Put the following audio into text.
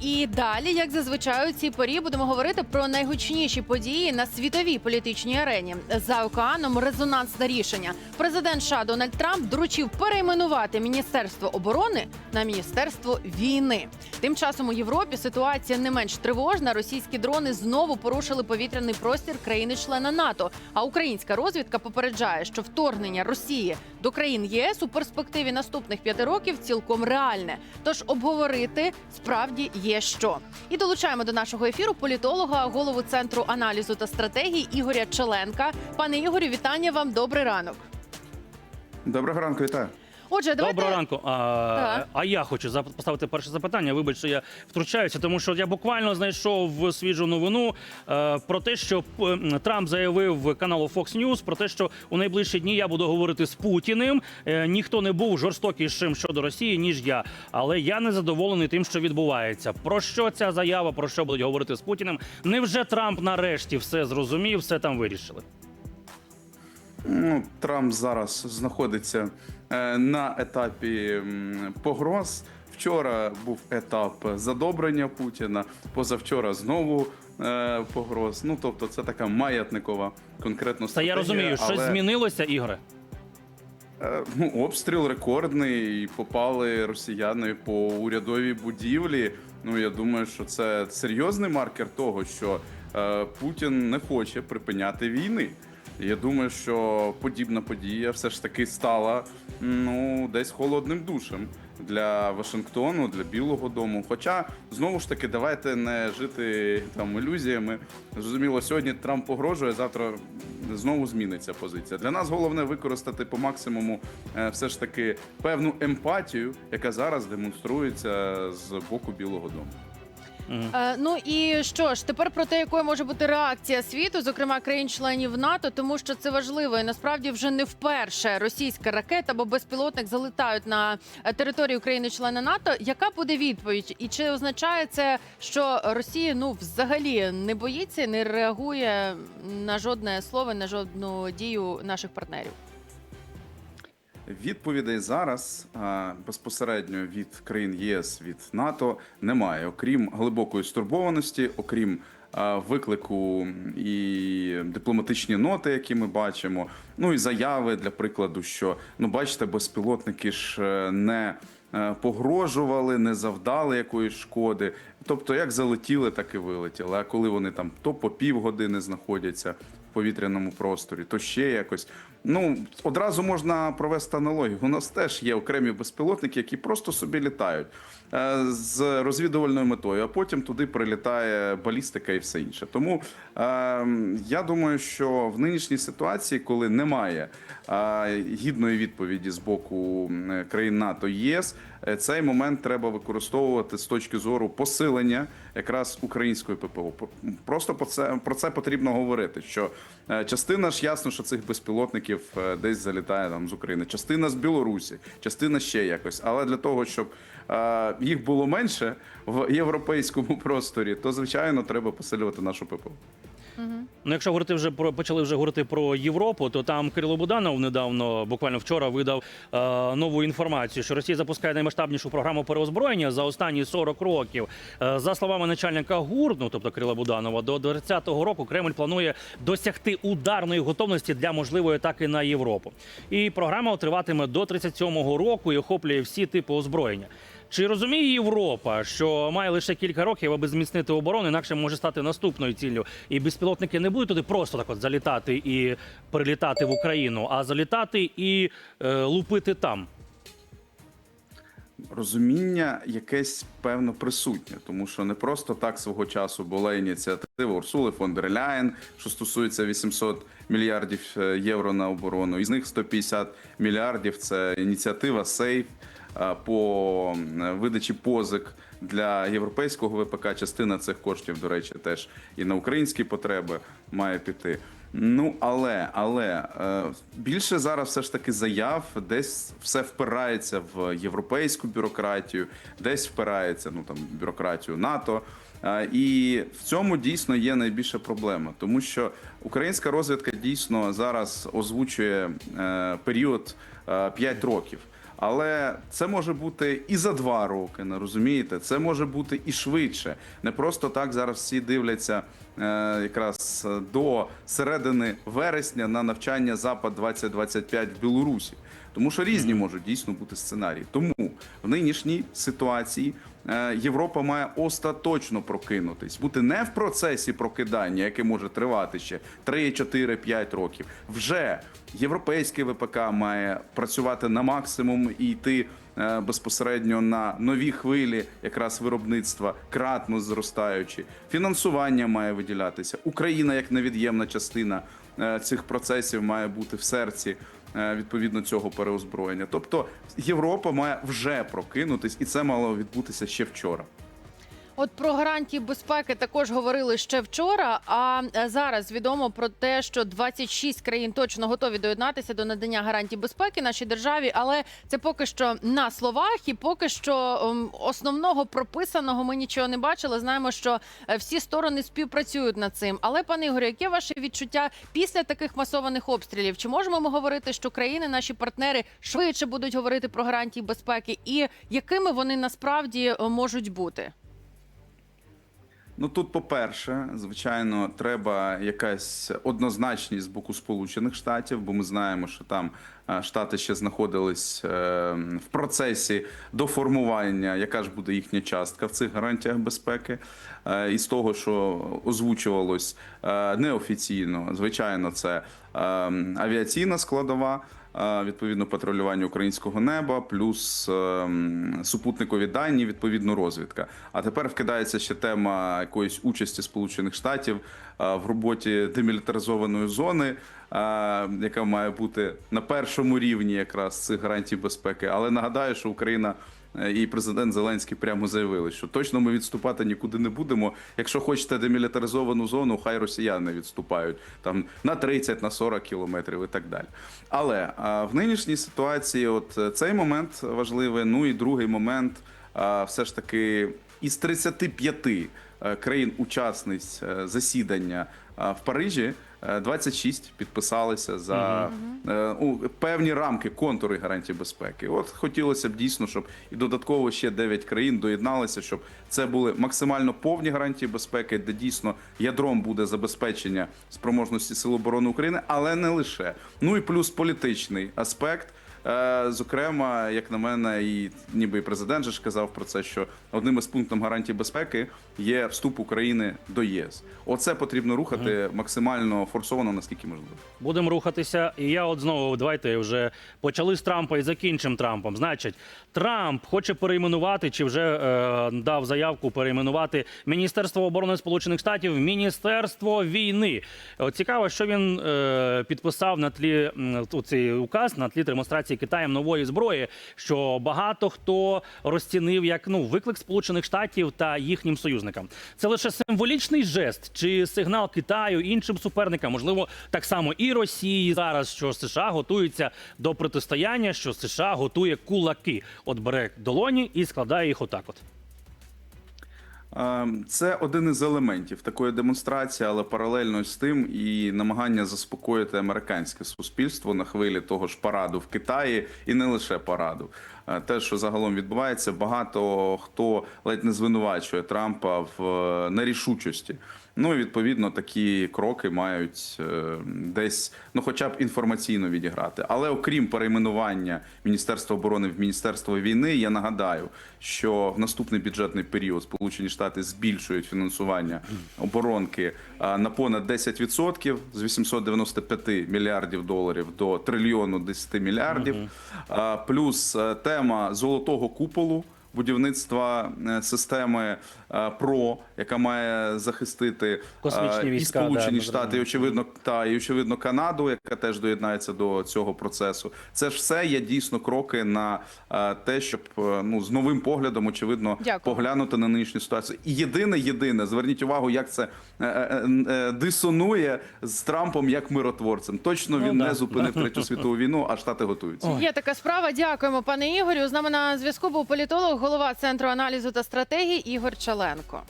І далі, як зазвичай, у цій порі будемо говорити про найгучніші події на світовій політичній арені. За океаном резонансне рішення. Президент США Дональд Трамп доручив перейменувати Міністерство оборони на Міністерство війни. Тим часом у Європі ситуація не менш тривожна. Російські дрони знову порушили повітряний простір країни-члена НАТО. А українська розвідка попереджає, що вторгнення Росії до країн ЄС у перспективі наступних п'яти років цілком реальне. Тож обговорити справді є що. І долучаємо до нашого ефіру політолога, голову центру аналізу та стратегії Ігоря Челенка. Пане Ігорю, вітання вам. Добрий ранок. Доброго ранку, вітаю. Отже, давайте Доброго ранку. А, Так. а я хочу зап- поставити перше запитання. Вибач, що я втручаюся, тому що я буквально знайшов свіжу новину е, про те, що п- м, Трамп заявив каналу Fox News про те, що у найближчі дні я буду говорити з Путіним. Е, ніхто не був жорстокішим щодо Росії ніж я. Але я не задоволений тим, що відбувається. Про що ця заява? Про що будуть говорити з Путіним? Невже Трамп нарешті все зрозумів, все там вирішили? Ну, Трамп зараз знаходиться на етапі погроз. Вчора був етап задобрення Путіна, позавчора знову е, погроз. Ну тобто, це така маятникова конкретно Та я розумію, щось змінилося, Ігоре. е, ну, обстріл рекордний, попали росіяни по урядовій будівлі. Ну я думаю, що це серйозний маркер того, що е, Путін не хоче припиняти війни. Я думаю, що подібна подія все ж таки стала ну десь холодним душем для Вашингтону, для Білого Дому. Хоча знову ж таки, давайте не жити там ілюзіями. Зрозуміло, сьогодні Трамп погрожує, завтра знову зміниться позиція. Для нас головне використати по максимуму е, все ж таки певну емпатію, яка зараз демонструється з боку Білого Дому. Е, ну і що ж, тепер про те, якою може бути реакція світу, зокрема країн-членів НАТО, тому що це важливо і насправді вже не вперше російська ракета або безпілотник залетають на е, територію країни-члена НАТО. Яка буде відповідь? І чи означає це, що Росія ну взагалі не боїться, не реагує на жодне слово, на жодну дію наших партнерів? Відповідей зараз безпосередньо від країн ЄС від НАТО немає, окрім глибокої стурбованості, окрім виклику і дипломатичні ноти, які ми бачимо. Ну і заяви для прикладу, що ну бачите, безпілотники ж е, не е, погрожували, не завдали якоїсь шкоди. Тобто, як залетіли, так і вилетіли. А коли вони там то по півгодини знаходяться в повітряному просторі, то ще якось. Ну одразу можна провести аналогію. У нас теж є окремі безпілотники, які просто собі літають е, з розвідувальною метою, а потім туди прилітає балістика і все інше. Тому е, я думаю, що в нинішній ситуації, коли немає е, гідної відповіді з боку країн НАТО ЄС, цей момент треба використовувати з точки зору посилення якраз української ППО. Просто про це про це потрібно говорити. Що е, частина ж ясно, що цих безпілотників е, десь залітає там з України, частина з Білорусі, частина ще якось. Але для того, щоб е, їх було менше в європейському просторі, то звичайно треба посилювати нашу ППО. Ну, якщо говорити вже про почали вже говорити про Європу, то там Кирило Буданов недавно, буквально вчора, видав е, нову інформацію, що Росія запускає наймасштабнішу програму переозброєння за останні 40 років. Е, за словами начальника ГУР, ну тобто Кирила Буданова, до 2030 року Кремль планує досягти ударної готовності для можливої атаки на Європу. І програма триватиме до 37-го року і охоплює всі типи озброєння. Чи розуміє Європа, що має лише кілька років, аби зміцнити оборону, інакше може стати наступною ціллю? І безпілотники не будуть туди просто так от залітати і прилітати в Україну, а залітати і е, лупити там. Розуміння якесь певно присутнє, тому що не просто так свого часу була ініціатива Урсули фон дер Ляєн, що стосується 800 мільярдів е, євро на оборону. Із них 150 мільярдів це ініціатива Сейф по видачі позик для європейського ВПК. Частина цих коштів, до речі, теж і на українські потреби має піти. Ну але але е, більше зараз все ж таки заяв, десь все впирається в європейську бюрократію, десь впирається ну там бюрократію НАТО. Е, і в цьому дійсно є найбільша проблема, тому що українська розвідка дійсно зараз озвучує е, період е, 5 років. Але це може бути і за два роки, не розумієте? Це може бути і швидше. Не просто так зараз всі дивляться е, якраз е, до середини вересня на навчання Запад 2025 в Білорусі. Тому що різні можуть дійсно бути сценарії. Тому в нинішній ситуації Європа має остаточно прокинутись, бути не в процесі прокидання, яке може тривати ще 3, 4, 5 років. Вже європейське ВПК має працювати на максимум і йти е, безпосередньо на нові хвилі, якраз виробництва, кратно зростаючи. Фінансування має виділятися. Україна як невід'ємна частина е, цих процесів має бути в серці е, відповідно цього переозброєння. Тобто Європа має вже прокинутись, і це мало відбутися ще вчора. От про гарантії безпеки також говорили ще вчора. А е, зараз відомо про те, що 26 країн точно готові доєднатися до надання гарантій безпеки нашій державі, але це поки що на словах, і поки що ем, основного прописаного ми нічого не бачили. Знаємо, що е, всі сторони співпрацюють над цим. Але пане Ігорю, яке ваше відчуття після таких масованих обстрілів? Чи можемо ми говорити, що країни, наші партнери, швидше будуть говорити про гарантії безпеки, і якими вони насправді е, можуть бути? Ну тут, по-перше, звичайно, треба якась однозначність з боку Сполучених Штатів, бо ми знаємо, що там е, штати ще знаходились е, в процесі до формування, яка ж буде їхня частка в цих гарантіях безпеки. Е, І з того, що озвучувалось неофіційно, звичайно, це е, авіаційна складова. Відповідно, патрулювання українського неба, плюс ем, супутникові дані, відповідно, розвідка. А тепер вкидається ще тема якоїсь участі Сполучених Штатів е, в роботі демілітаризованої зони, е, яка має бути на першому рівні якраз цих гарантій безпеки. Але нагадаю, що Україна і президент Зеленський прямо заявили, що точно ми відступати нікуди не будемо. Якщо хочете демілітаризовану зону, хай росіяни відступають там на 30, на 40 кілометрів і так далі. Але а, в нинішній ситуації, от е, цей момент важливий. Ну і другий момент, а, все ж таки, із 35 е, країн-учасниць е, засідання в Парижі. е, 26 підписалися за е, у, певні рамки, контури гарантій безпеки. От хотілося б дійсно, щоб і додатково ще 9 країн доєдналися, щоб це були максимально повні гарантії безпеки, де дійсно ядром буде забезпечення спроможності Сил оборони України, але не лише. Ну і плюс політичний аспект. Е, Зокрема, як на мене, і ніби і президент же ж казав про це, що одним із пунктів гарантії безпеки є вступ України до ЄС. Оце потрібно рухати максимально форсовано, наскільки можливо. Будемо рухатися. І я от знову давайте вже почали з Трампа і закінчимо Трампом. Значить, Трамп хоче перейменувати чи вже е, дав заявку перейменувати Міністерство оборони Сполучених Штатів в Міністерство війни. От цікаво, що він е, підписав на тлі цей указ на тлі демонстрації Китаєм нової зброї, що багато хто розцінив як ну виклик Сполучених Штатів та їхнім союзникам. Це лише символічний жест чи сигнал Китаю іншим суперникам, можливо, так само і Росії зараз, що США готуються до протистояння, що США готує кулаки. От бере долоні і складає їх отак. От Це один із елементів такої демонстрації, але паралельно з тим і намагання заспокоїти американське суспільство на хвилі того ж параду в Китаї, і не лише параду. Е, Те, що загалом відбувається, багато хто ледь не звинувачує Трампа в е, нерішучості. Ну і відповідно такі кроки мають е, десь, ну хоча б інформаційно відіграти. Але окрім перейменування Міністерства оборони в Міністерство війни, я нагадаю, що в наступний бюджетний період Сполучені Штати збільшують фінансування оборонки а, на понад 10% з 895 мільярдів доларів до трильйону 10 мільярдів. А, Плюс е, тема золотого куполу. Будівництва е, системи е, ПРО, яка має захистити Космічні е, і війська, да, Сполучені Штати, і очевидно, та і очевидно Канаду, яка теж доєднається до цього процесу. Це ж все є дійсно кроки на е, те, щоб е, ну з новим поглядом, очевидно, Дякую. поглянути на нинішню ситуацію. І єдине, єдине, зверніть увагу, як це дисонує з Трампом як миротворцем. Точно Ну він да. не зупинив третю світову війну, а штати готуються. Ой. Є така справа. Дякуємо, пане Ігорю. З нами на зв'язку був політолог, голова центру аналізу та стратегії Ігор Чаленко.